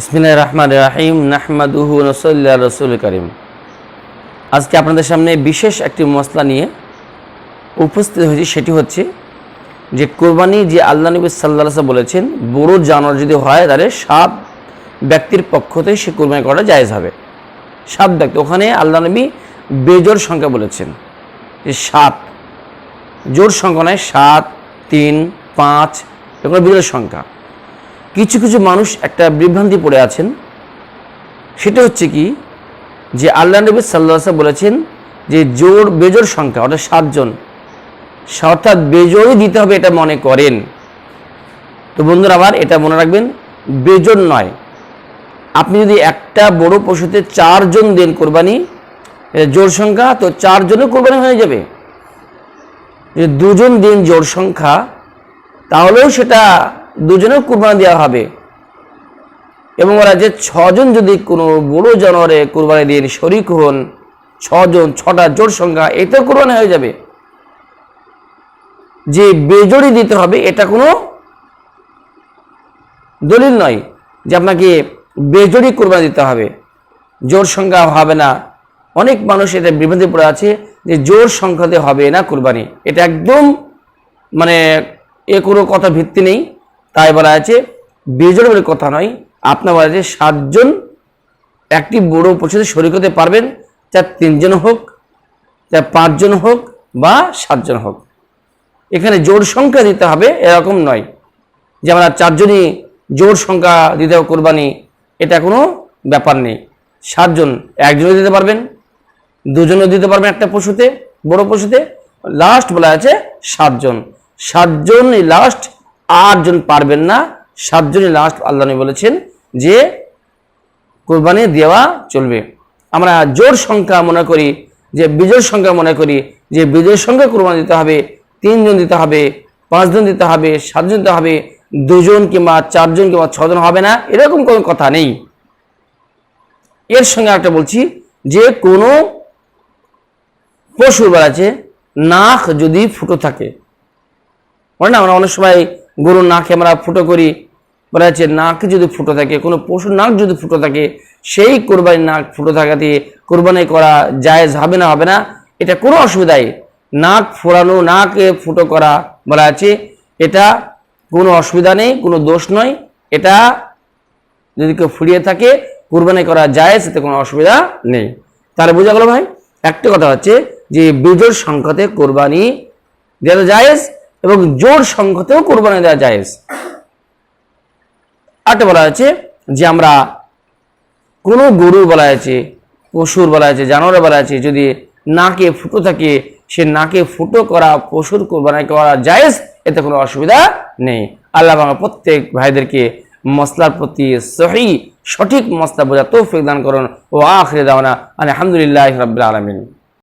ইসমিল্লাহ রহমান রাহিম নাহমাদুহু নসল্লা রসুল করিম আজকে আপনাদের সামনে বিশেষ একটি মশলা নিয়ে উপস্থিত হয়েছি, সেটি হচ্ছে যে কোরবানি যে আল্লাহ নবী সাল্লাম বলেছেন, বড় জানোয়ার যদি হয় তাহলে সাত ব্যক্তির পক্ষ থেকে সে কোরবানি করা জায়েজ হবে। সাত ব্যক্তি, ওখানে আল্লাহ নবী বেজোর সংখ্যা বলেছেন যে সাত জোর সংখ্যা নয় সাত, তিন, পাঁচ, এগুলো বিজোর সংখ্যা। কিছু কিছু মানুষ একটা বিভ্রান্তি পড়ে আছেন। সেটা হচ্ছে কি যে আল্লাহ নবী সাল্লাহ বলেছেন যে জোর, বেজোর সংখ্যা, অর্থাৎ সাতজন অর্থাৎ বেজোরই দিতে হবে এটা মনে করেন। তো বন্ধুরা আবার এটা মনে রাখবেন, বেজোর নয়। আপনি যদি একটা বড় পশুতে চারজন দেন কোরবানি জোর সংখ্যা, তো চারজনের কোরবানি হয়ে যাবে। দুজন দিন জোর সংখ্যা, তাহলেও সেটা দুজনেও কোরবানি দেওয়া হবে। এবং ওরা যে ছজন যদি কোনো বড় জানোয়ারে কোরবানি দিন শরিক হন, ছজন, ছটা জোর সংখ্যা এতেও কোরবানি হয়ে যাবে। যে বেজড়ি দিতে হবে, এটা কোনো দলিল নয় যে আপনাকে বেজড়ি কোরবানি দিতে হবে। জোর সংখ্যা হবে না। অনেক মানুষ এটা বিভ্রান্তি পড়ে আছে যে জোর সংখ্যাতে হবে না কোরবানি। এটা একদম মানে এ কোনো কথা ভিত্তি নেই। তাই বলা আছে বেজোর বলে কথা নয়। আপনার বলা আছে, সাতজন একটি বড় পশুতে শরিক হতে পারবেন যা তিনজন হোক যা পাঁচজন হোক বা সাতজন হোক। এখানে জোর সংখ্যা দিতে হবে এরকম নয় যে আমরা চারজনই জোর সংখ্যা দিতে হবে কোরবানি, এটা কোনো ব্যাপার নেই। সাতজন একজনও দিতে পারবেন, দুজনও দিতে পারবেন একটা পশুতে, বড় পশুতে। লাস্ট বলা আছে সাতজন। সাতজনই লাস্ট আটজন পারবেন না, সাতজনই লাস্ট আল্লাহ বলেছেন যে কোরবানি দেওয়া চলবে। আমরা জোর সংখ্যা মনে করি, যে বিজয় সংখ্যা মনে করি, যে বিজয় সংখ্যা কোরবানি দিতে হবে, তিনজন দিতে হবে, পাঁচজন দিতে হবে, সাতজন দিতে হবে, দুজন কিংবা চারজন কিংবা ছজন হবে না, এরকম কোনো কথা নেই। এর সঙ্গে একটা বলছি, যে কোনো পশুর বেড়াচ্ছে নাক যদি ফুটো থাকে, বলে না, আমরা অনেক সময় গরুর নাকে আমরা ফুটো করি। বলা যাচ্ছে নাক যদি ফুটো থাকে, কোনো পশুর নাক যদি ফুটো থাকে, সেই কোরবানির নাক ফুটো থাকাতে কোরবানি করা জায়েজ হবে না হবে না? এটা কোনো অসুবিধাই। নাক ফোড়ানো, নাকে ফুটো করা বলা আছে, এটা কোনো অসুবিধা নেই, কোনো দোষ নয়। এটা যদি কেউ ফুরিয়ে থাকে, কোরবানি করা যায় এতে কোনো অসুবিধা নেই। তাহলে বোঝা গেল ভাই, একটা কথা হচ্ছে যে বেজোর সংখ্যাতে কোরবানি দেওয়া জায়েজ এবং জোর সংখ্যাতেও কোরবানি দেওয়া জায়েজ। আরেকটা বলা আছে যে আমরা কোনো গরুর বলা আছে, পশুর বলা আছে জানোয়ারের বলা আছে, যদি নাকে ফুটো থাকে, সে নাকে ফুটো করা, পশুর কোরবানি করা জায়েজ, এতে কোনো অসুবিধা নেই। আল্লাহ বাংলা প্রত্যেক ভাইদেরকে মশলার প্রতি সহি, সঠিক মশলা বোঝা তৌফিক দান করুন। ও আখরে দাওয়ানা, আলহামদুলিল্লাহ রবিল আলমিন।